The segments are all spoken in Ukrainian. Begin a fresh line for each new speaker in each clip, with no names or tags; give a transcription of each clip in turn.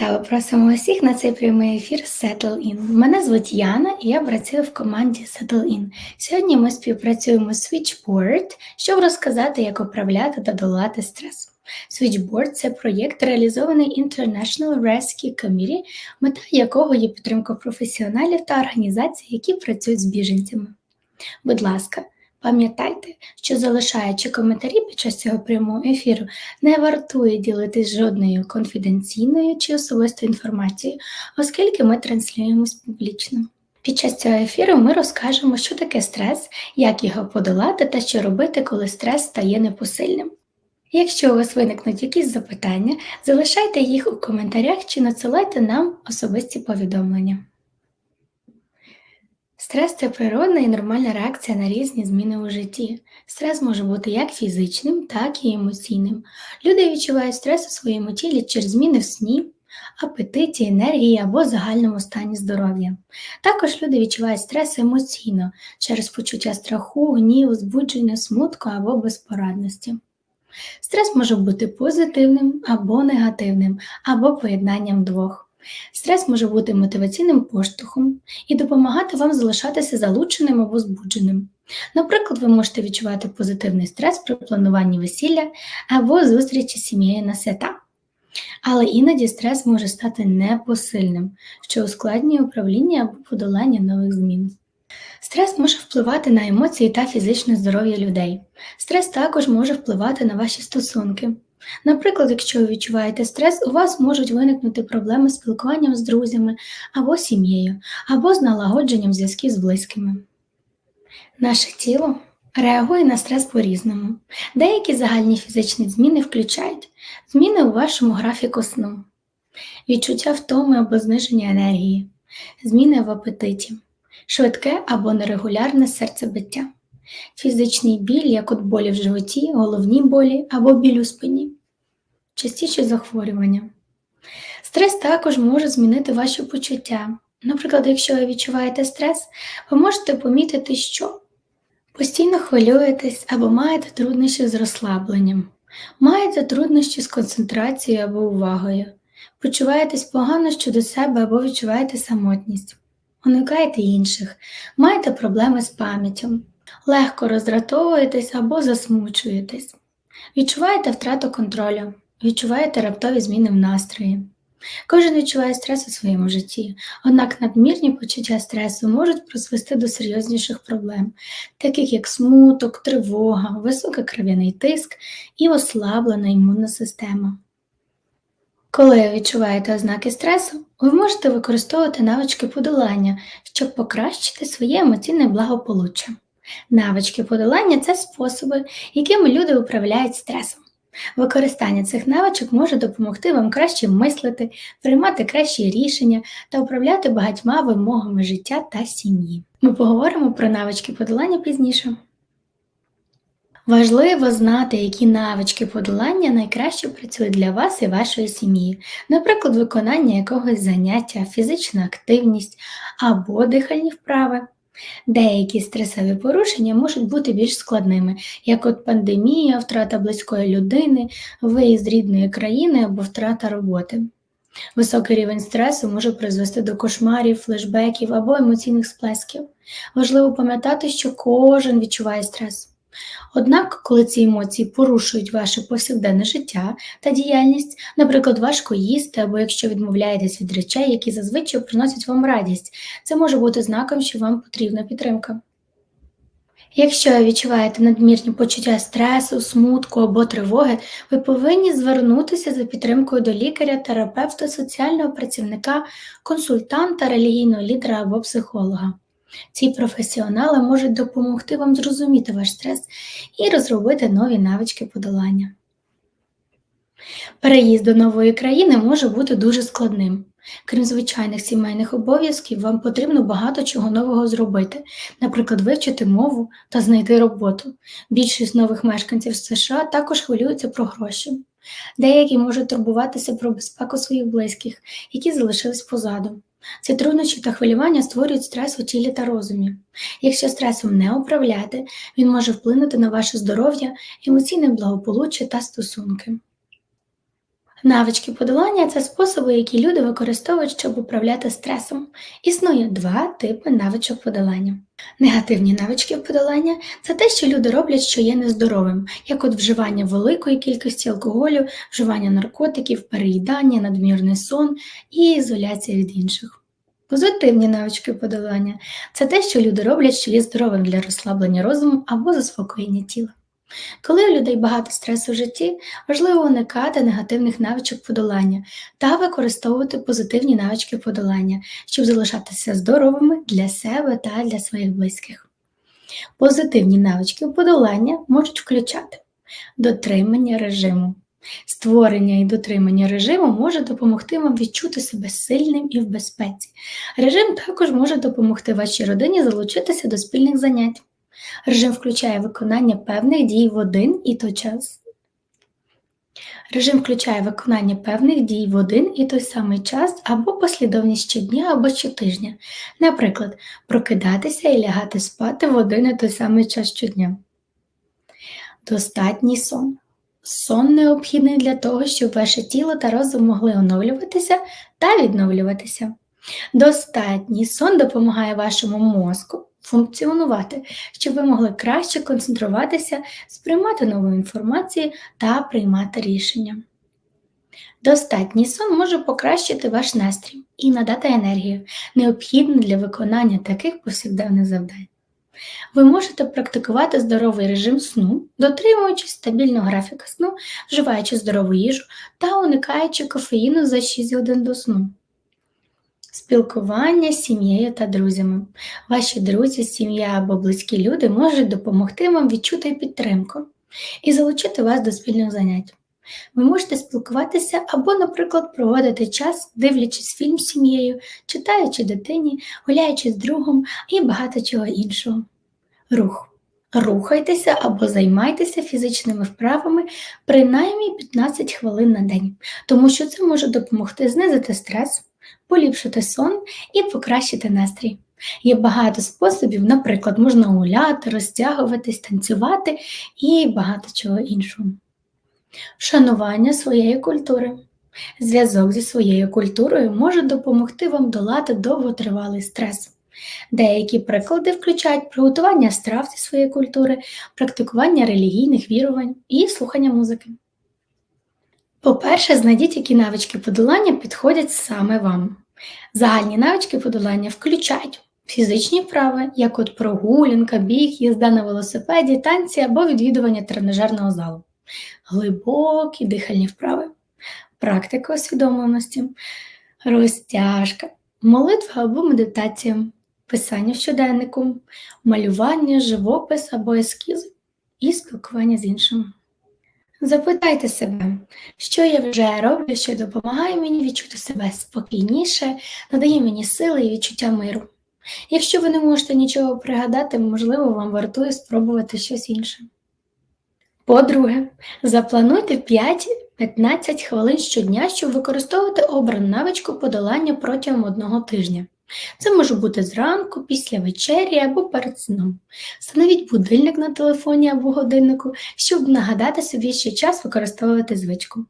Ласкаво просимо усіх на цей прямий ефір Settle In. Мене звуть Яна і я працюю в команді Settle In. Сьогодні ми співпрацюємо з Switchboard, щоб розказати, як управляти та долати стрес. Switchboard – це проєкт, реалізований International Rescue Committee, мета якого є підтримка професіоналів та організацій, які працюють з біженцями. Будь ласка, пам'ятайте, що залишаючи коментарі під час цього прямого ефіру, не вартує ділитись жодною конфіденційною чи особистою інформацією, оскільки ми транслюємось публічно. Під час цього ефіру ми розкажемо, що таке стрес, як його подолати та що робити, коли стрес стає непосильним. Якщо у вас виникнуть якісь запитання, залишайте їх у коментарях чи надсилайте нам особисті повідомлення. Стрес це природна і нормальна реакція на різні зміни у житті. Стрес може бути як фізичним, так і емоційним. Люди відчувають стрес у своєму тілі через зміни в сні, апетиті, енергії або загальному стані здоров'я. Також люди відчувають стрес емоційно через почуття страху, гніву, збудження, смутку або безпорадності. Стрес може бути позитивним або негативним, або поєднанням двох. Стрес може бути мотиваційним поштовхом і допомагати вам залишатися залученим або збудженим. Наприклад, ви можете відчувати позитивний стрес при плануванні весілля або зустрічі сім'єю на свята. Але іноді стрес може стати непосильним, що ускладнює управління або подолання нових змін. Стрес може впливати на емоції та фізичне здоров'я людей. Стрес також може впливати на ваші стосунки. Наприклад, якщо ви відчуваєте стрес, у вас можуть виникнути проблеми з спілкуванням з друзями або сім'єю, або з налагодженням зв'язків з близькими. Наше тіло реагує на стрес по-різному. Деякі загальні фізичні зміни включають зміни у вашому графіку сну, відчуття втоми або зниження енергії, зміни в апетиті, швидке або нерегулярне серцебиття фізичний біль, як от болі в животі, головні болі або біль у спині, частіші захворювання. Стрес також може змінити ваші почуття. Наприклад, якщо ви відчуваєте стрес, ви можете помітити, що постійно хвилюєтесь або маєте труднощі з розслабленням, маєте труднощі з концентрацією або увагою, почуваєтесь погано щодо себе або відчуваєте самотність, уникаєте інших, маєте проблеми з пам'яттю, легко роздратовуєтесь або засмучуєтесь, відчуваєте втрату контролю, відчуваєте раптові зміни в настрої. Кожен відчуває стрес у своєму житті, однак надмірні почуття стресу можуть призвести до серйозніших проблем, таких як смуток, тривога, високий кров'яний тиск і ослаблена імунна система. Коли відчуваєте ознаки стресу, ви можете використовувати навички подолання, щоб покращити своє емоційне благополуччя. Навички подолання це способи, якими люди управляють стресом. Використання цих навичок може допомогти вам краще мислити, приймати кращі рішення та управляти багатьма вимогами життя та сім'ї. Ми поговоримо про навички подолання пізніше. Важливо знати, які навички подолання найкраще працюють для вас і вашої сім'ї, наприклад, виконання якогось заняття, фізична активність або дихальні вправи. Деякі стресові порушення можуть бути більш складними, як от пандемія, втрата близької людини, виїзд рідної країни або втрата роботи. Високий рівень стресу може призвести до кошмарів, флешбеків або емоційних сплесків. Важливо пам'ятати, що кожен відчуває стрес. Однак, коли ці емоції порушують ваше повсякденне життя та діяльність, наприклад, важко їсти або якщо відмовляєтесь від речей, які зазвичай приносять вам радість, це може бути знаком, що вам потрібна підтримка. Якщо ви відчуваєте надмірні почуття стресу, смутку або тривоги, ви повинні звернутися за підтримкою до лікаря, терапевта, соціального працівника, консультанта, релігійного лідера або психолога. Ці професіонали можуть допомогти вам зрозуміти ваш стрес і розробити нові навички подолання. Переїзд до нової країни може бути дуже складним. Крім звичайних сімейних обов'язків, вам потрібно багато чого нового зробити, наприклад, вивчити мову та знайти роботу. Більшість нових мешканців США також хвилюються про гроші. Деякі можуть турбуватися про безпеку своїх близьких, які залишились позаду. Ці труднощі та хвилювання створюють стрес у тілі та розумі. Якщо стресом не управляти, він може вплинути на ваше здоров'я, емоційне благополуччя та стосунки. Навички подолання це способи, які люди використовують, щоб управляти стресом. Існує два типи навичок подолання. Негативні навички подолання це те, що люди роблять, що є нездоровим, як от вживання великої кількості алкоголю, вживання наркотиків, переїдання, надмірний сон і ізоляція від інших. Позитивні навички подолання це те, що люди роблять, що є здоровим для розслаблення розуму або заспокоєння тіла. Коли у людей багато стресу в житті, важливо уникати негативних навичок подолання та використовувати позитивні навички подолання, щоб залишатися здоровими для себе та для своїх близьких. Позитивні навички подолання можуть включати дотримання режиму. Створення і дотримання режиму може допомогти вам відчути себе сильним і в безпеці. Режим також може допомогти вашій родині залучитися до спільних занять. Режим включає виконання певних дій в один і той час. Режим включає виконання певних дій в один і той самий час або послідовність щодня або щотижня. Наприклад, прокидатися і лягати спати в один і той самий час щодня. Достатній сон. Сон необхідний для того, щоб ваше тіло та розум могли оновлюватися та відновлюватися. Достатній сон допомагає вашому мозку функціонувати, щоб ви могли краще концентруватися, сприймати нову інформацію та приймати рішення. Достатній сон може покращити ваш настрій і надати енергію, необхідну для виконання таких повсякденних завдань. Ви можете практикувати здоровий режим сну, дотримуючись стабільного графіка сну, вживаючи здорову їжу та уникаючи кофеїну за 6 годин до сну. Спілкування з сім'єю та друзями. Ваші друзі, сім'я або близькі люди можуть допомогти вам відчути підтримку і залучити вас до спільних занять. Ви можете спілкуватися або, наприклад, проводити час, дивлячись фільм з сім'єю, читаючи дитині, гуляючи з другом і багато чого іншого. Рух. Рухайтеся або займайтеся фізичними вправами принаймні 15 хвилин на день, тому що це може допомогти знизити стрес, поліпшити сон і покращити настрій. Є багато способів, наприклад, можна гуляти, розтягуватись, танцювати і багато чого іншого. Вшанування своєї культури. Зв'язок зі своєю культурою може допомогти вам долати довготривалий стрес. Деякі приклади включають приготування страв зі своєї культури, практикування релігійних вірувань і слухання музики. По-перше, знайдіть, які навички подолання підходять саме вам. Загальні навички подолання включають фізичні вправи, як от прогулянка, біг, їзда на велосипеді, танці або відвідування тренажерного залу, глибокі дихальні вправи, практика усвідомленості, розтяжка, молитва або медитація, писання в щоденнику, малювання, живопис або ескіз і спілкування з іншими. Запитайте себе, що я вже роблю, що допомагає мені відчути себе спокійніше, надає мені сили і відчуття миру. Якщо ви не можете нічого пригадати, можливо, вам вартує спробувати щось інше. По-друге, заплануйте 5-15 хвилин щодня, щоб використовувати обрану навичку подолання протягом одного тижня. Це може бути зранку, після вечері або перед сном. Встановіть будильник на телефоні або годиннику, щоб нагадати собі, що час використовувати звичку.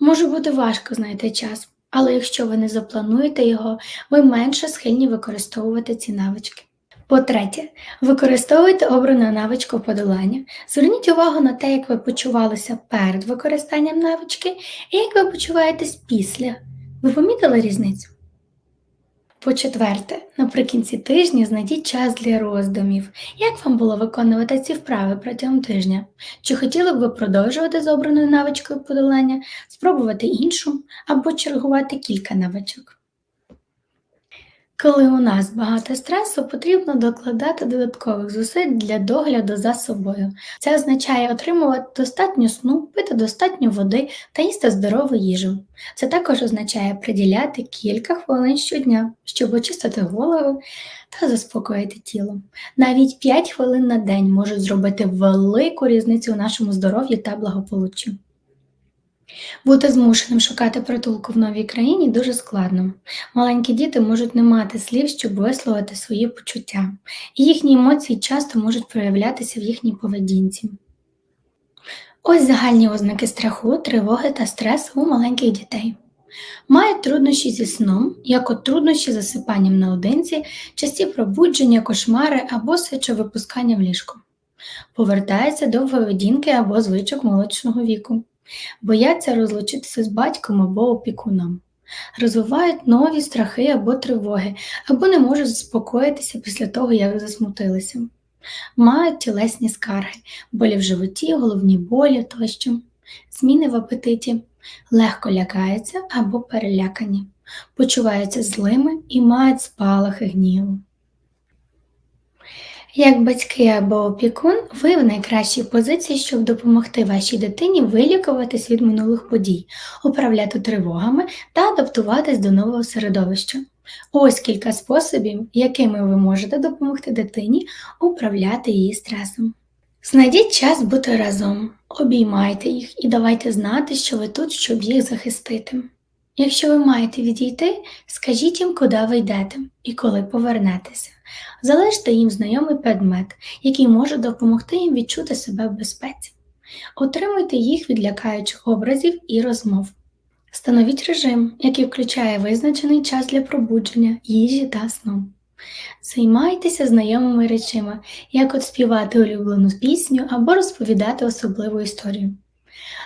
Може бути важко знайти час, але якщо ви не заплануєте його, ви менше схильні використовувати ці навички. По-третє, використовуйте обрану навичку подолання. Зверніть увагу на те, як ви почувалися перед використанням навички і як ви почуваєтесь після. Ви помітили різницю? По-четверте, наприкінці тижня знайдіть час для роздумів. Як вам було виконувати ці вправи протягом тижня? Чи хотіли б ви продовжувати з обраною навичкою подолання, спробувати іншу або чергувати кілька навичок? Коли у нас багато стресу, потрібно докладати додаткових зусиль для догляду за собою. Це означає отримувати достатньо сну, пити достатньо води та їсти здорову їжу. Це також означає приділяти кілька хвилин щодня, щоб очистити голову та заспокоїти тіло. Навіть 5 хвилин на день можуть зробити велику різницю у нашому здоров'ї та благополуччі. Бути змушеним шукати притулку в новій країні дуже складно. Маленькі діти можуть не мати слів, щоб висловити свої почуття, і їхні емоції часто можуть проявлятися в їхній поведінці. Ось загальні ознаки страху, тривоги та стресу у маленьких дітей. Мають труднощі зі сном, як от труднощі з засипанням наодинці, часті пробудження, кошмари або сечовипускання в ліжку. Повертаються до поведінки або звичок молодшого віку, бояться розлучитися з батьком або опікуном, розвивають нові страхи або тривоги, або не можуть заспокоїтися після того, як засмутилися, мають тілесні скарги, болі в животі, головні болі тощо, зміни в апетиті, легко лякаються або перелякані, почуваються злими і мають спалахи гніву. Як батьки або опікун, ви в найкращій позиції, щоб допомогти вашій дитині вилікуватись від минулих подій, управляти тривогами та адаптуватись до нового середовища. Ось кілька способів, якими ви можете допомогти дитині управляти її стресом. Знайдіть час бути разом, обіймайте їх і давайте знати, що ви тут, щоб їх захистити. Якщо ви маєте відійти, скажіть їм, куди ви йдете і коли повернетеся. Залиште їм знайомий предмет, який може допомогти їм відчути себе в безпеці. Отримуйте їх від лякаючих образів і розмов. Встановіть режим, який включає визначений час для пробудження, їжі та сну. Займайтеся знайомими речима, як от співати улюблену пісню або розповідати особливу історію.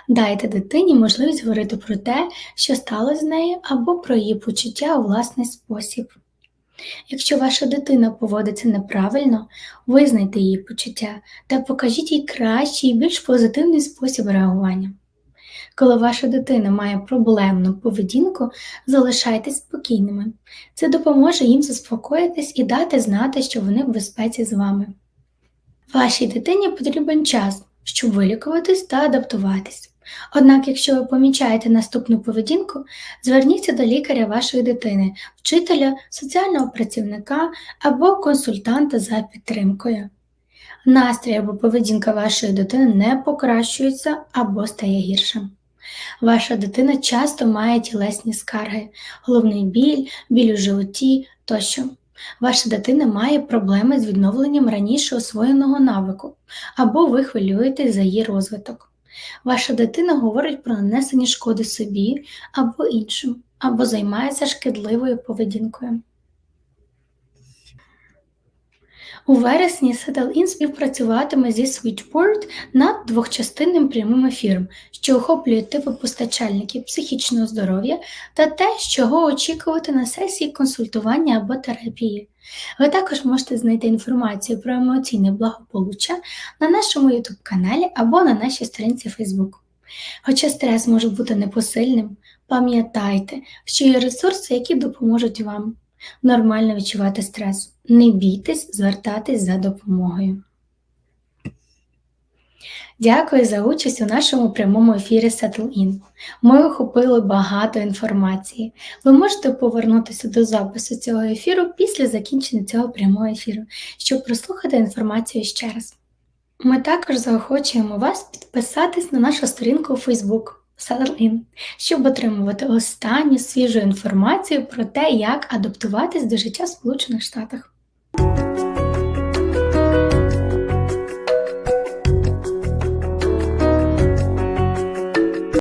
Дайте дитині можливість говорити про те, що сталося з нею, або про її почуття у власний спосіб. Якщо ваша дитина поводиться неправильно, визнайте її почуття та покажіть їй кращий і більш позитивний спосіб реагування. Коли ваша дитина має проблемну поведінку, залишайтесь спокійними. Це допоможе їм заспокоїтись і дати знати, що вони в безпеці з вами. Вашій дитині потрібен час, щоб вилікуватись та адаптуватись. Однак, якщо ви помічаєте наступну поведінку, зверніться до лікаря вашої дитини, вчителя, соціального працівника або консультанта за підтримкою. Настрій або поведінка вашої дитини не покращується або стає гіршим. Ваша дитина часто має тілесні скарги, головний біль, біль у животі тощо. Ваша дитина має проблеми з відновленням раніше освоєного навику, або ви хвилюєтесь за її розвиток. Ваша дитина говорить про нанесення шкоди собі або іншим, або займається шкідливою поведінкою. У вересні Settle-In співпрацюватиме зі Switchboard над двохчастинним прямим ефіром, що охоплює типи постачальників психічного здоров'я та те, чого очікувати на сесії консультування або терапії. Ви також можете знайти інформацію про емоційне благополуччя на нашому YouTube каналі або на нашій сторінці Facebook. Хоча стрес може бути непосильним, пам'ятайте, що є ресурси, які допоможуть вам нормально відчувати стрес. Не бійтесь звертатись за допомогою. Дякую за участь у нашому прямому ефірі Settle In. Ми охопили багато інформації. Ви можете повернутися до запису цього ефіру після закінчення цього прямого ефіру, щоб прослухати інформацію ще раз. Ми також заохочуємо вас підписатись на нашу сторінку у Facebook In, щоб отримувати останню свіжу інформацію про те, як адаптуватись до життя в Сполучених Штатах.